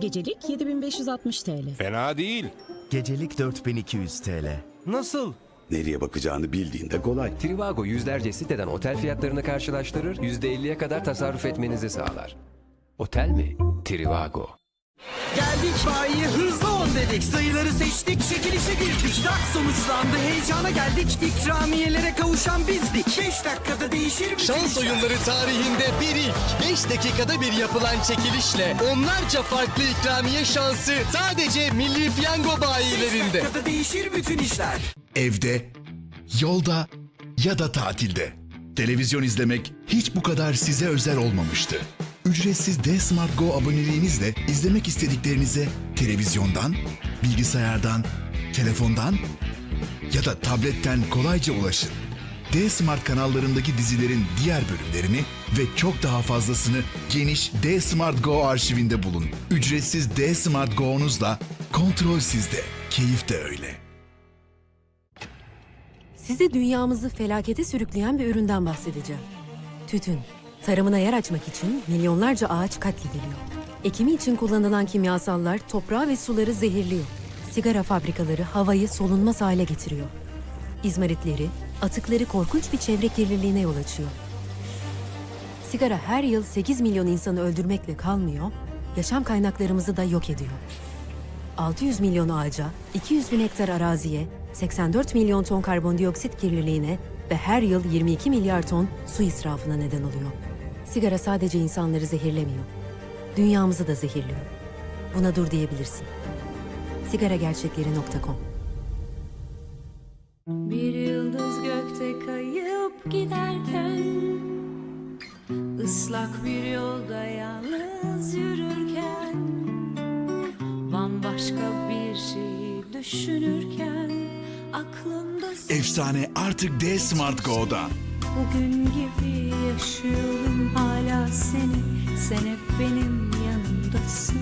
Gecelik 7560 TL. Fena değil. Gecelik 4200 TL. Nasıl? Nereye bakacağını bildiğinde kolay. Trivago yüzlerce siteden otel fiyatlarını karşılaştırır, %50'ye kadar tasarruf etmenizi sağlar. Otel mi? Trivago. Geldik bayiye hızlı on dedik Sayıları seçtik çekilişe girdik Tak sonuçlandı heyecana geldik İkramiyelere kavuşan bizdik 5 dakikada değişir mi? Şans oyunları tarihinde bir ilk. 5 dakikada bir yapılan çekilişle onlarca farklı ikramiye şansı sadece Milli Piyango Beş bayilerinde. dakikada değişir bütün işler Evde, yolda ya da tatilde. Televizyon izlemek hiç bu kadar size özel olmamıştı. Ücretsiz D-Smart Go aboneliğinizle izlemek istediklerinize televizyondan, bilgisayardan, telefondan ya da tabletten kolayca ulaşın. D-Smart kanallarındaki dizilerin diğer bölümlerini ve çok daha fazlasını geniş D-Smart Go arşivinde bulun. Ücretsiz D-Smart Go'nuzla kontrol sizde, keyif de öyle. Size dünyamızı felakete sürükleyen bir üründen bahsedeceğim. Tütün. Tarımına yer açmak için milyonlarca ağaç katlediliyor. Ekimi için kullanılan kimyasallar toprağı ve suları zehirliyor. Sigara fabrikaları havayı solunmaz hale getiriyor. İzmaritleri, atıkları korkunç bir çevre kirliliğine yol açıyor. Sigara her yıl 8 milyon insanı öldürmekle kalmıyor, yaşam kaynaklarımızı da yok ediyor. 600 milyon ağaca, 200 bin hektar araziye, 84 milyon ton karbondioksit kirliliğine ve her yıl 22 milyar ton su israfına neden oluyor. Sigara sadece insanları zehirlemiyor. Dünyamızı da zehirliyor. Buna dur diyebilirsin. Sigaragerçekleri.com Bir yıldız gökte kayıp giderken ıslak bir yolda yalnız yürürken Bambaşka bir şeyi Aklımda Efsane artık D-Smart Go'da. bugün gibi yaşıyorum hala seni. Sen hep benim yanımdasın.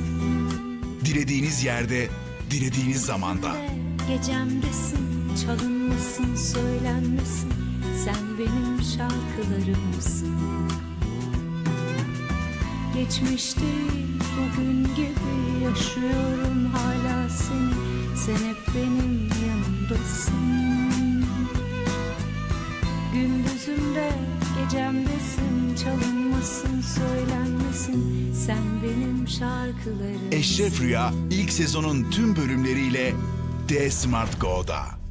Dilediğiniz yerde, dilediğiniz zamanda. Gecemdesin, çalınmasın, söylenmesin. Sen benim şarkılarımsın. Geçmiş değil, bugün gibi yaşıyorum hala seni. Sen hep benim yanımdasın gecemdesin Çalınmasın, söylenmesin Sen benim şarkılarımsın Eşref Rüya ilk sezonun tüm bölümleriyle D-Smart Go'da.